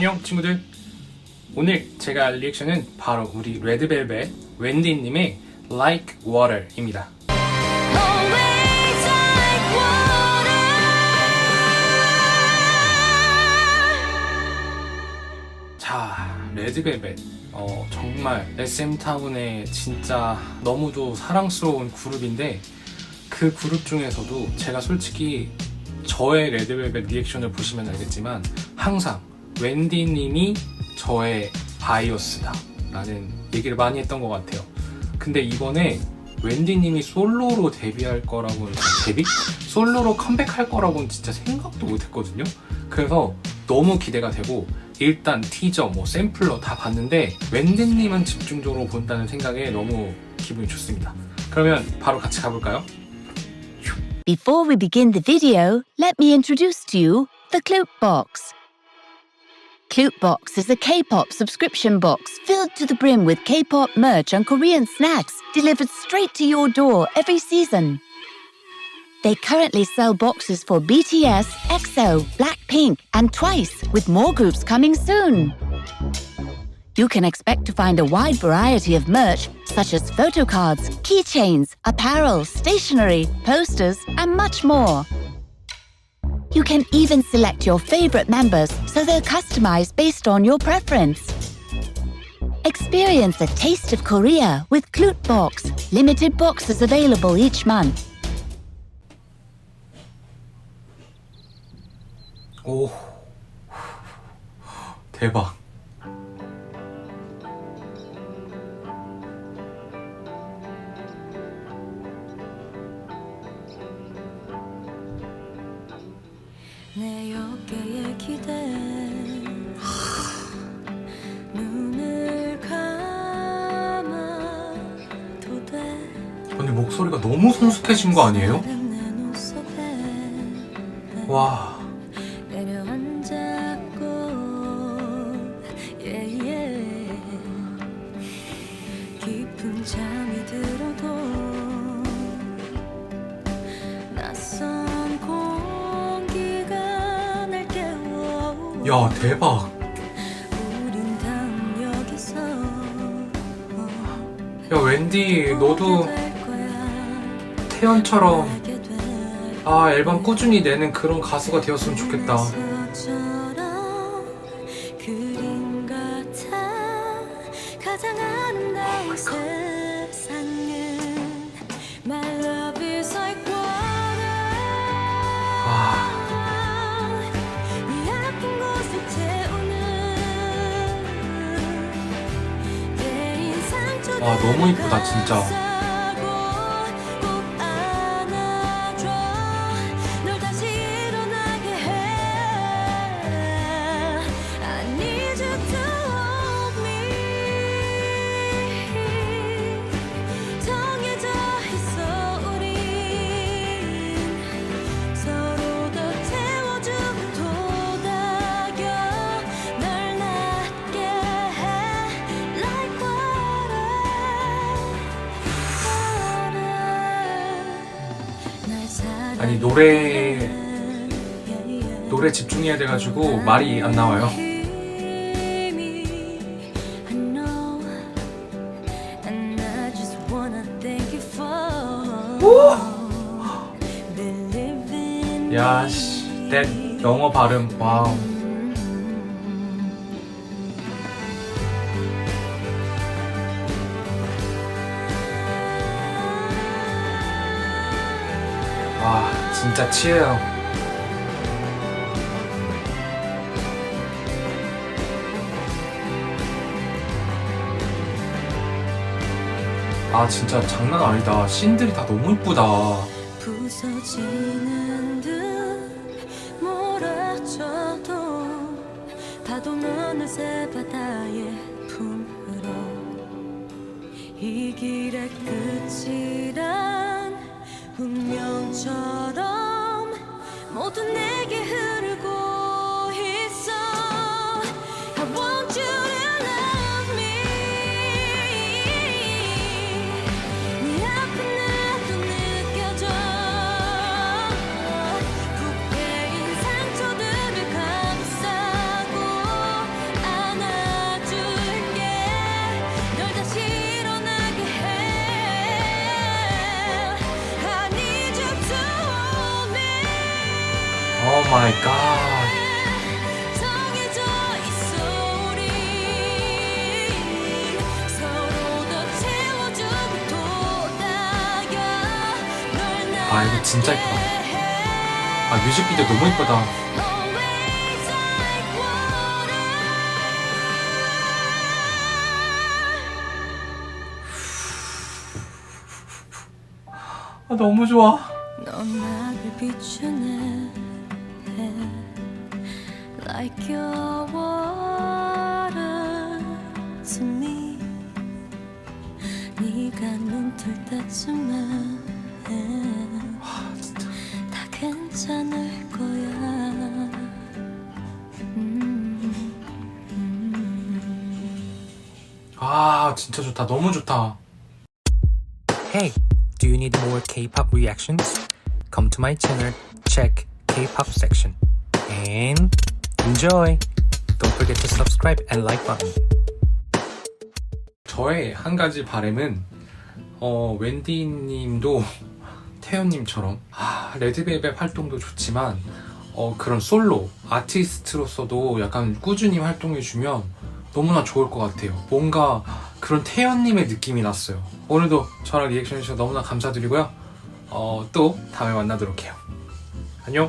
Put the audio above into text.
안녕 친구들. 오늘 제가 할 리액션은 바로 우리 레드벨벳 웬디님의 Like Water입니다. Water. 자 레드벨벳. 어, 정말 SM타운의 진짜 너무도 사랑스러운 그룹인데 그 그룹 중에서도 제가 솔직히 저의 레드벨벳 리액션을 보시면 알겠지만 항상 웬디님이 저의 바이오스다 라는 얘기를 많이 했던 것 같아요 근데 이번에 웬디님이 솔로로 데뷔할 거라고는 데뷔? 솔로로 컴백할 거라고는 진짜 생각도 못 했거든요 그래서 너무 기대가 되고 일단 티저, 뭐 샘플러 다 봤는데 웬디님은 집중적으로 본다는 생각에 너무 기분이 좋습니다 그러면 바로 같이 가볼까요? Before we begin the video, let me introduce to you the Clute Box. Clute Box is a K-pop subscription box filled to the brim with K-pop merch and Korean snacks delivered straight to your door every season. They currently sell boxes for BTS, EXO, Blackpink, and Twice, with more groups coming soon. You can expect to find a wide variety of merch, such as photo cards, keychains, apparel, stationery, posters, and much more. You can even select your favorite members so they're customized based on your preference. Experience a taste of Korea with Clute Box. Limited boxes available each month. 오 대박 어깨에 기대 눈을 감아도 돼 근데 목소리가 너무 성숙해진 거 아니에요? 내와 내려앉았고 yeah, yeah. 깊은 잠 야 대박 야 웬디 너도. 태연처럼. 아 앨범 꾸준히 내는 그런 가수가 되었으면 좋겠다 에 와, 너무 이쁘다, 진짜. 아니 노래 노래 집중해야 돼가지고 말이 안 나와요 believing 야씨 내 영어 발음 와우 와 진짜 치예요. 아 진짜 장난 아니다. 씬들이 다 너무 이쁘다. 이 길의 끝이란 운명처럼 모두 내게 흐 마이 갓. 아, 이거 진짜 예쁘다. 아, 뮤직비디오 너무 water 아, 너무 좋아. 비추네 Like your water to me 네가 눈뜰 때쯤에 다 괜찮을 거야 음, 아, 진짜 좋다. 너무 좋다. Hey, do you need more K-pop reactions? Come to my channel, check K-pop section, and enjoy. Don't forget to subscribe and like button. 저의 한 가지 바램은 어, 웬디님도 태연님처럼 아, 레드벨벳 활동도 좋지만 어, 그런 솔로 아티스트로서도 약간 꾸준히 활동해주면 너무나 좋을 것 같아요. 뭔가 그런 태연님의 느낌이 났어요. 오늘도 저랑 리액션 해주셔서 너무나 감사드리고요. 어, 또 다음에 만나도록 해요. 안녕.